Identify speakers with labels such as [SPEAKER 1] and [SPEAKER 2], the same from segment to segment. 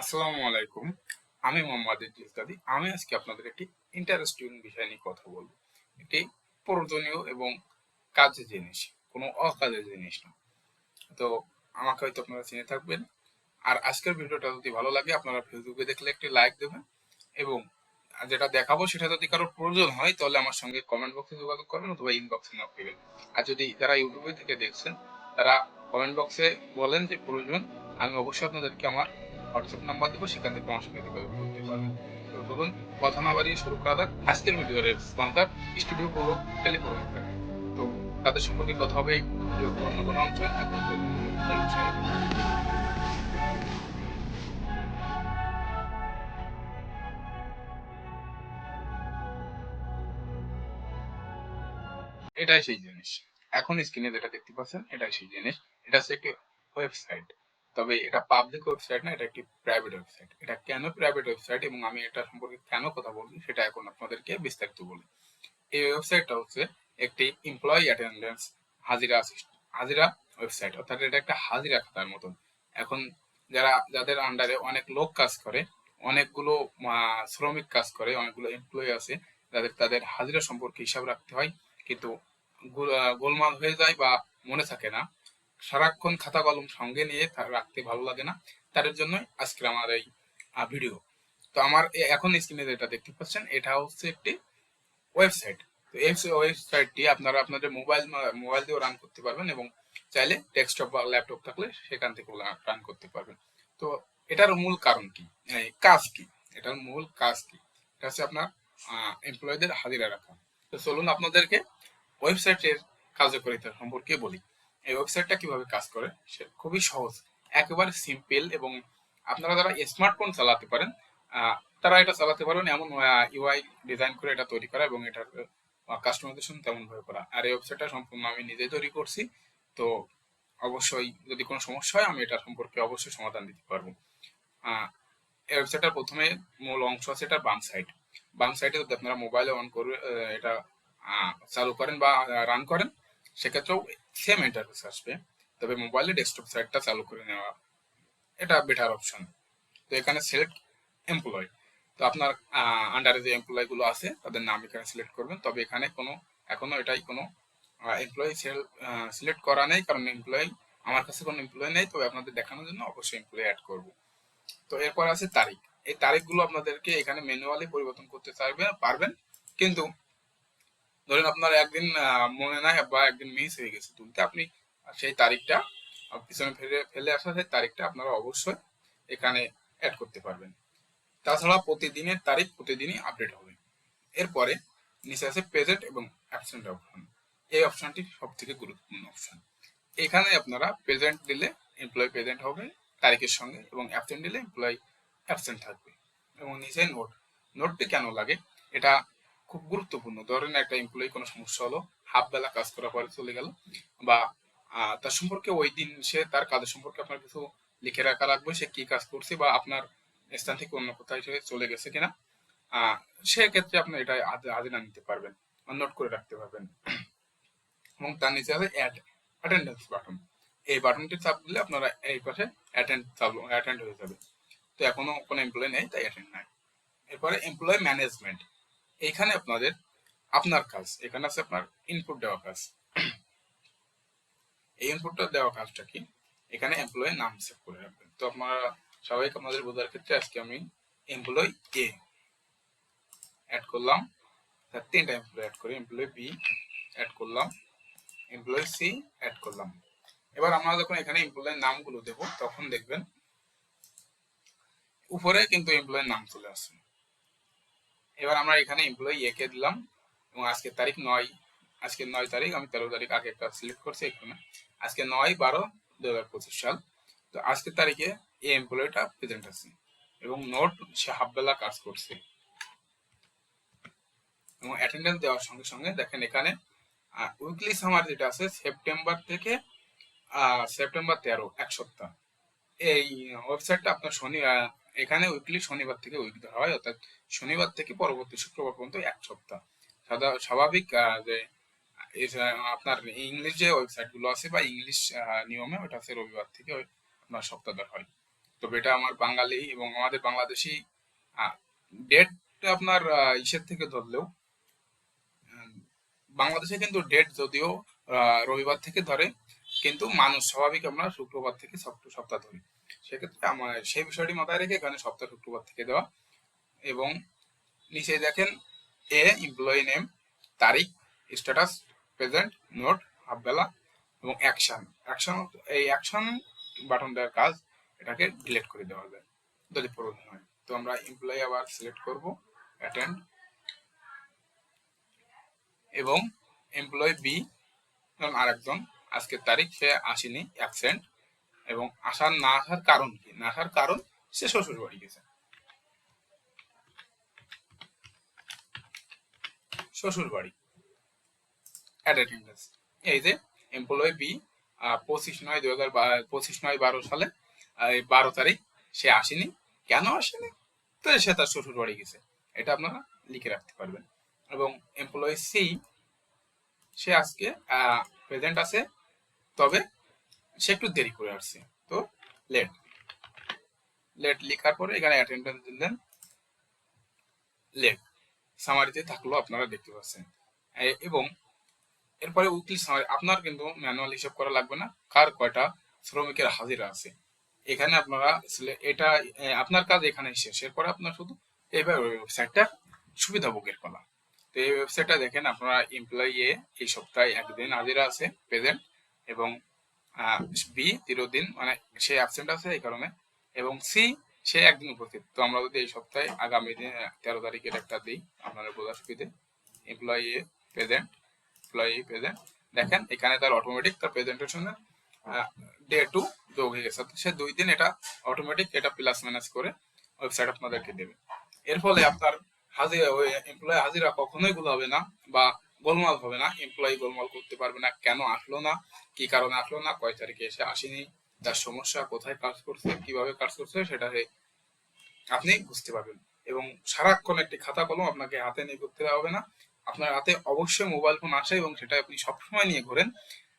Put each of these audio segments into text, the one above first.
[SPEAKER 1] আসসালামু আলাইকুম। আমি মোহাম্মদ ইদ্রিস আমি আজকে আপনাদের একটি ইন্টারেস্টিং বিষয় নিয়ে কথা বলব। প্রয়োজনীয় এবং কাজের জিনিস, কোনো অকাজের জিনিস না। তো আমাকে হয়তো আপনারা চিনে থাকবেন। আর আজকের ভিডিওটা যদি ভালো লাগে, আপনারা ফেসবুকে দেখলে একটি লাইক দেবেন এবং যেটা দেখাবো সেটা যদি কারোর প্রয়োজন হয়, তাহলে আমার সঙ্গে কমেন্ট বক্সে যোগাযোগ করবেন অথবা ইনবক্সে নক দেবেন। আর যদি যারা ইউটিউবে থেকে দেখছেন, তারা কমেন্ট বক্সে বলেন যে প্রয়োজন, আমি অবশ্যই আপনাদেরকে আমার হোয়াটসঅ্যাপ নাম্বার দেবো, সেখান থেকে আমার সঙ্গে যোগাযোগ করতে পারবেন ধরুন কথা না বাড়িয়ে শুরু করা যাক। আজকের ভিডিওর স্পন্সার স্টুডিও প্রো টেলিফোন তো তাদের সম্পর্কে কথা হবে অন্য কোনো বিষয়ে। এটাই সেই জিনিস। এখন স্ক্রিনে যেটা দেখতে পাচ্ছেন, এটাই সেই জিনিস। এটা হচ্ছে একটি ওয়েবসাইট তবে এটা পাবলিক ওয়েবসাইট না, এটা একটি প্রাইভেট ওয়েবসাইট এটা কেন প্রাইভেট ওয়েবসাইট এবং আমি এটা সম্পর্কে কেন কথা বলছি সেটা এখন আপনাদেরকে বিস্তারিত বলি। এই ওয়েবসাইটটা হচ্ছে একটি এমপ্লয়ি অ্যাটেন্ডেন্স হাজিরা হাজিরা ওয়েবসাইট অর্থাৎ এটা একটা হাজিরা খাতার মতন। এখন যারা, যাদের আন্ডারে অনেক লোক কাজ করে, অনেকগুলো শ্রমিক কাজ করে, অনেকগুলো এমপ্লয়ি আছে, যাদের, তাদের হাজিরা সম্পর্কে হিসাব রাখতে হয়। কিন্তু গোল- গোলমাল হয়ে যায় বা মনে থাকে না। সারাক্ষণ খাতা কলম সঙ্গে নিয়ে রাখতে ভালো লাগে না। তাদের জন্য আজকে আমার এই ভিডিও তো আমার এখন স্ক্রিনে যেটা দেখতে পাচ্ছেন, এটা হচ্ছে একটি ওয়েবসাইট তো এই ওয়েবসাইটটি আপনারা আপনাদের মোবাইল মোবাইল দিয়েও রান করতে পারবেন এবং চাইলে ডেস্কটপ বা ল্যাপটপ থাকলে সেখান থেকে রান করতে পারবেন। তো এটার মূল কারণ কি? কাজ কি? এটার মূল কাজ কি? এটা হচ্ছে আপনার এমপ্লয়ীদের হাজিরা রাখা। তো চলুন আপনাদেরকে ওয়েবসাইটের কার্যকারিতা সম্পর্কে বলি। এই ওয়েবসাইটটা কীভাবে কাজ করে? সে খুবই সহজ। একেবারে সিম্পল এবং আপনারা যারা স্মার্টফোন চালাতে পারেন তারা এটা চালাতে পারবেন এমন ইউআই ডিজাইন করে এটা তৈরি করা এবং এটার কাস্টমাইজেশন তেমন ভাবে করা। আর এই ওয়েবসাইটটা সম্পূর্ণ আমি নিজেই তৈরি করছি। তো অবশ্যই যদি কোনো সমস্যা হয়, আমি এটা সম্পর্কে অবশ্যই সমাধান দিতে পারব। এই ওয়েবসাইটটার প্রথমে মূল অংশ আছে এটার বাম সাইড বাম সাইডে যদি আপনারা মোবাইলে অন করে এটা চালু করেন বা রান করেন সেক্ষেত্রেও সেম ইন্টারফেস আসবে। তবে মোবাইলে ডেস্কটপ সাইটটা চালু করে নেওয়া, এটা বেটার অপশন তো এখানে সিলেক্ট এমপ্লয় তো আপনার আন্ডারে যে এমপ্লয়গুলো আছে, তাদের নাম এখানে সিলেক্ট করবেন। তবে এখানে কোনো, এখনও এটাই কোনো এমপ্লয়ি সিলেক্ট করা নেই। কারণ এমপ্লয়ি আমার কাছে কোনো এমপ্লয়ি নেই। তবে আপনাদের দেখানোর জন্য অবশ্যই এমপ্লয়ি অ্যাড করব। তো এরপর আছে তারিখ। এই তারিখগুলো আপনাদেরকে এখানে ম্যানুয়ালি পরিবর্তন করতে চাইবেন পারবেন। কিন্তু ধরেন আপনার একদিন মনে নাই বা একদিন মিস হয়ে গেছে তুলতে, আপনি সেই তারিখটা পিছনে ফেলে ফেলে আসা সেই তারিখটা আপনারা অবশ্যই এখানে অ্যাড করতে পারবেন। তাছাড়া প্রতিদিনের তারিখ প্রতিদিনই আপডেট হবে। এরপরে নিচে আছে প্রেজেন্ট এবং অ্যাবসেন্ট অপশন এই অপশনটি সব থেকে গুরুত্বপূর্ণ অপশন এখানে আপনারা প্রেজেন্ট দিলে এমপ্লয় প্রেজেন্ট হবে, তারিখের সঙ্গে এবং অ্যাবসেন্ট দিলে এমপ্লয় অ্যাবসেন্ট থাকবে। এবং নিচে নোট নোটটি কেন লাগে? এটা খুব গুরুত্বপূর্ণ। ধরেন একটা এমপ্লয়ি কোনো সমস্যা হলো হাফ বেলা কাজ করার পরে চলে গেল বা তার সম্পর্কে ওই দিন সে তার কাজের সম্পর্কে আপনার কিছু লিখে রাখা লাগবে সে কি কাজ করছে বা আপনার স্থান থেকে অন্য কোথায় চলে গেছে কিনা সেক্ষেত্রে আপনি এটা হাজিরা নিতে পারবেন নোট করে রাখতে পারবেন। এবং তার নিচে আছে অ্যাড অ্যাটেন্ডেন্স বাটন এই বাটনটি চাপ দিলে আপনারা এই পাশে অ্যাটেন্ড অ্যাটেন্ড হয়ে যাবে। তো এখনও কোনো এমপ্লয় নেই, তাই অ্যাটেন্ড নাই। এরপরে এমপ্লয় ম্যানেজমেন্ট এইখানে আপনাদের, আপনার কাজ, এখানে আছে আপনার ইনপুট দেওয়া কাজ। এই ইনপুটটা দেওয়া কাজটা কি? এখানে এমপ্লয়ের নাম সেভ করে রাখবেন। তো আপনারা স্বাভাবিক আপনাদের বোঝার ক্ষেত্রে আজকে আমি এমপ্লয় এ অ্যাড করলাম। তার তিনটা এমপ্লয় অ্যাড করি। এমপ্লয় বি অ্যাড করলাম। এমপ্লয় সি অ্যাড করলাম। এবার আমরা যখন এখানে এমপ্লয়ের নামগুলো দেব, তখন দেখবেন উপরে কিন্তু এমপ্লয়ের নাম চলে আসছে এবার আমরা এখানে এমপ্লয়ি এ কে দিলাম এবং আজকে তারিখ নয়। আজকে নয় তারিখ, আমি তেরো তারিখ আগে একটা সিলেক্ট করছি এখানে। আজকে নয় বারো দু হাজার পঁচিশ সাল। তো আজকের তারিখে এই এমপ্লয়িটা প্রেজেন্ট আছে এবং নোট সে হাফ বেলা কাজ করছে। এবং অ্যাটেন্ডেন্স দেওয়ার সঙ্গে সঙ্গে দেখেন এখানে উইকলি সামার যেটা আছে সেপ্টেম্বর থেকে সেপ্টেম্বর তেরো, এক সপ্তাহ। এই ওয়েবসাইটটা আপনার শনি এখানে উইকলি শনিবার থেকে উইক ধরা হয়, অর্থাৎ শনিবার থেকে পরবর্তী শুক্রবার পর্যন্ত এক সপ্তাহ। সাদা স্বাভাবিক যে আপনার ইংলিশ যে ওয়েবসাইটগুলো আছে বা ইংলিশ নিয়মে ওটা হচ্ছে রবিবার থেকে আপনার সপ্তাহ ধরা হয়। তবে এটা আমার বাঙালি এবং আমাদের বাংলাদেশি ডেট আপনার ইসের থেকে ধরলেও বাংলাদেশে কিন্তু ডেট যদিও রবিবার থেকে ধরে, কিন্তু মানুষ স্বাভাবিক আমরা শুক্রবার থেকে সপ্তাহ ধরি। সেক্ষেত্রে আমার সেই বিষয়টি মাথায় রেখে এখানে সপ্তাহ শুক্রবার থেকে দেওয়া। এবং নিচে দেখেন এ এমপ্লয়ি নেম তারিখ স্ট্যাটাস প্রেজেন্ট নোট হাফবেলা এবং অ্যাকশন অ্যাকশন এই অ্যাকশন বাটনটার কাজ এটাকে ডিলিট করে দেওয়া যায়, যদি প্রয়োজন হয়। তো আমরা এমপ্লয়ি আবার সিলেক্ট করব অ্যাটেন্ড এবং এমপ্লয়ি বি আরেকজন, আজকের তারিখ, সে আসেনি অ্যাবসেন্ট এবং আসার না আসার কারণ কি? না আসার কারণ সে শ্বশুর বাড়ি গেছে। শ্বশুর বাড়ি। অ্যাটেন্ডেন্স এই যে এমপ্লয়ি বি পঁচিশ নয় দু হাজার পঁচিশ নয় বারো সালে বারো তারিখ সে আসেনি। কেন আসেনি? তো সে তার শ্বশুর বাড়ি গেছে। এটা আপনারা লিখে রাখতে পারবেন। এবং এমপ্লয়ি সি সে আজকে প্রেজেন্ট আছে। তবে সে একটু দেরি করে আসছে। তো লেট লেট লেখার পরে এখানে অ্যাটেন্ডেন্স দিলেন। লেট সামারিতে থাকল আপনারা দেখতে পাচ্ছেন। এবং এরপরে উইকলি সামারি আপনার কিন্তু ম্যানুয়াল হিসাব করা লাগবে না। কার কয়টা শ্রমিকের হাজিরা আছে? এখানে আপনারা এটা আপনার কাজ এখানে শেষ। এরপরে আপনার শুধু এইভাবে ওয়েবসাইটটা সুবিধাভোগের কলা তো এই ওয়েবসাইটটা দেখেন, আপনারা এমপ্লয়ি এই সপ্তাহে একদিন হাজিরা আছে প্রেজেন্ট এবং বি তিরো দিন মানে সে অ্যাবসেন্ট আছে এই কারণে, এবং সি সে একদিন উপস্থিত। তো আমরা যদি এই সপ্তাহে আগামী দিন তেরো তারিখের একটা দিই আপনাদের বোঝার সুবিধে এমপ্লয়ি প্রেজেন্ট এমপ্লয়ি প্রেজেন্ট দেখেন এখানে তার অটোমেটিক তার প্রেজেন্টেশনের ডে টু যোগ হয়ে গেছে। সে দুই দিন এটা অটোমেটিক এটা প্লাস মাইনাস করে ওয়েবসাইট আপনাদেরকে দেবে। এর ফলে আপনার হাজিরা এমপ্লয়ি হাজিরা কখনোই ভুল হবে না বা গোলমাল হবে না এমপ্লয়ি গোলমাল করতে পারবে না, কেন আসলো না, কি কারণে আসলো না, কয় তারিখে এসে আসেনি, তার সমস্যা, কোথায় কাজ করছে, কীভাবে কাজ করছে, সেটা আপনি বুঝতে পারবেন। এবং সারাক্ষণ একটি খাতা কলম আপনাকে হাতে নিয়ে করতে হবে না, আপনার হাতে অবশ্যই মোবাইল ফোন আসে এবং সেটা আপনি সবসময় নিয়ে ঘোরেন,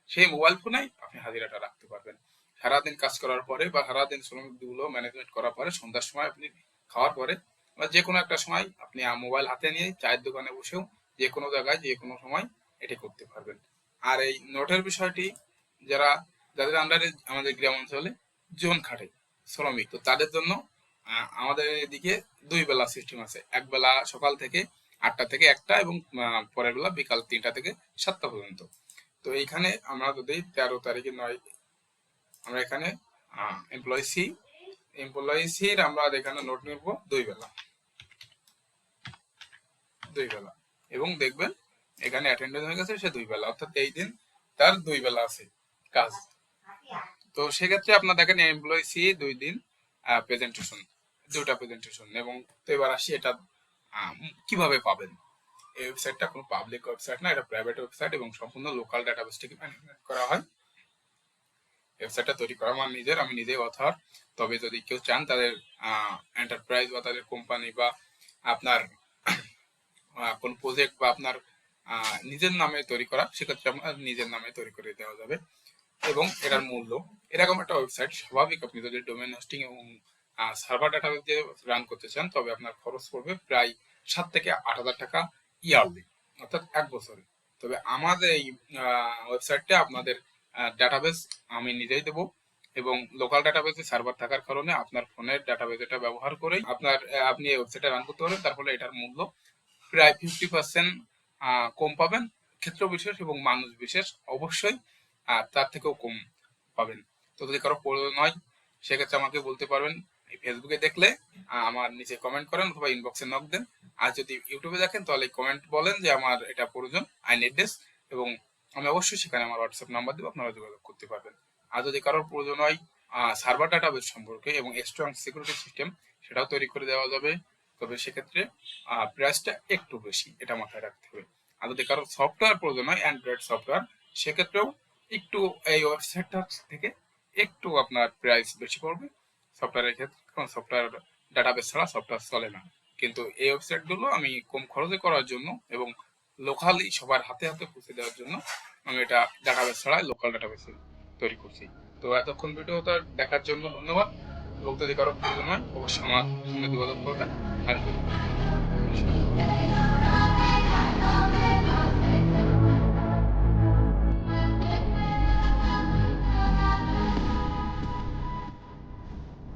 [SPEAKER 1] সেই মোবাইল ফোনেই আপনি হাজিরাটা রাখতে পারবেন। সারাদিন কাজ করার পরে বা সারাদিন শ্রমিকগুলো ম্যানেজমেন্ট করার পরে সন্ধ্যার সময় আপনি খাওয়ার পরে বা যে কোনো একটা সময় আপনি মোবাইল হাতে নিয়ে চায়ের দোকানে বসেও যে কোনো জায়গায়, যে কোনো সময় এটি করতে পারবেন। আর এই নোটের বিষয়টি যারা, যাদের আন্ডারে আমাদের গ্রাম অঞ্চলে জোন খাটে, শ্রমিক, তো তাদের জন্য আমাদের এদিকে দুই বেলা সিস্টেম আছে। এক বেলা সকাল থেকে আটটা থেকে একটা এবং পরের বেলা বিকাল তিনটা থেকে সাতটা পর্যন্ত। তো এইখানে আমরা যদি তেরো তারিখে নয়, আমরা এখানে এমপ্লয়ি সি এমপ্লয়ি সির আমরা এখানে নোট নিব দুই বেলা। দুই বেলা। এবং দেখবেন, এখানে অ্যাটেন্ডেন্স হয়ে গেছে, সে দুই বেলা। অর্থাৎ এই দিন তার দুই বেলা আছে কাজ। তো সেক্ষেত্রে আপনার দেখেন এমপ্লয়ি সি দুই দিন প্রেজেন্টেশন দুটা প্রেজেন্টেশন এবং তো এবার আসি এটা কীভাবে পাবেন? এই ওয়েবসাইটটা কোনো পাবলিক ওয়েবসাইট না, এটা প্রাইভেট ওয়েবসাইট এবং সম্পূর্ণ লোকাল ডাটাবেস থেকে ম্যানেজমেন্ট করা হয়। ওয়েবসাইটটা তৈরি করা আমার নিজের, আমি নিজেই অথার তবে যদি কেউ চান তাদের এন্টারপ্রাইজ বা তাদের কোম্পানি বা আপনার কোন প্রজেক্ট বা আপনার নিজের নামে তৈরি করা, সেক্ষেত্রে আপনার নিজের নামে তৈরি করে দেওয়া যাবে এবং এটার মূল্য। এরকম একটা ওয়েবসাইট স্বাভাবিক আপনি যদি ডোমেন হোস্টিং এবং সার্ভার ডাটাবেস দিয়ে রান করতে চান, তবে আপনার খরচ পড়বে প্রায় সাত থেকে আট হাজার টাকা ইয়ারলি অর্থাৎ এক বছরে। তবে আমাদের এই ওয়েবসাইটটা আপনাদের ডাটাবেস আমি নিজেই দেবো এবং লোকাল ডাটাবেসে সার্ভার থাকার কারণে আপনার ফোনের ডাটাবেস এটা ব্যবহার করেই আপনার আপনি এই ওয়েবসাইটে রান করতে পারবেন। তার ফলে এটার মূল্য প্রায় ফিফটি পার্সেন্ট কম পাবেন। ক্ষেত্র বিশেষ এবং মানুষ বিশেষ অবশ্যই তার থেকেও কম পাবেন। তো যদি কারও প্রয়োজন হয়, সেক্ষেত্রে আমাকে বলতে পারবেন। ফেসবুকে দেখলে আমার নিচে কমেন্ট করেন অথবা ইনবক্সে নক দেন। আর যদি ইউটিউবে দেখেন, তাহলে কমেন্ট বলেন যে আমার এটা প্রয়োজন আই নিড এবং আমি অবশ্যই সেখানে আমার হোয়াটসঅ্যাপ নাম্বার দেবো, আপনারা যোগাযোগ করতে পারবেন। আর যদি কারোর প্রয়োজন হয় সার্ভার ডাটাবেস সম্পর্কে এবং স্ট্রং সিকিউরিটি সিস্টেম সেটাও তৈরি করে দেওয়া যাবে। তবে সেক্ষেত্রে প্রাইসটা একটু বেশি, এটা মাথায় রাখতে হবে। আর যদি কারও সফটওয়্যার প্রয়োজন হয় অ্যান্ড্রয়েড সফটওয়্যার সেক্ষেত্রেও একটু এই ওয়েবসাইটটা থেকে একটু আপনার প্রাইস বেশি পড়বে। সফটওয়্যারের ক্ষেত্রে, কারণ সফটওয়্যার ডাটাবেস ছাড়া সফটওয়্যার চলে না। কিন্তু এই ওয়েবসাইটগুলো আমি কম খরচে করার জন্য এবং লোকালি সবার হাতে হাতে পৌঁছে দেওয়ার জন্য আমি এটা ডাটাবেস ছাড়া লোকাল ডাটাবেস তৈরি করছি। তো এতক্ষণ ভিডিওটা দেখার জন্য ধন্যবাদ। এবং যদি কারও প্রয়োজন হয়, অবশ্যই আমার সঙ্গে যোগাযোগ করবেন। Th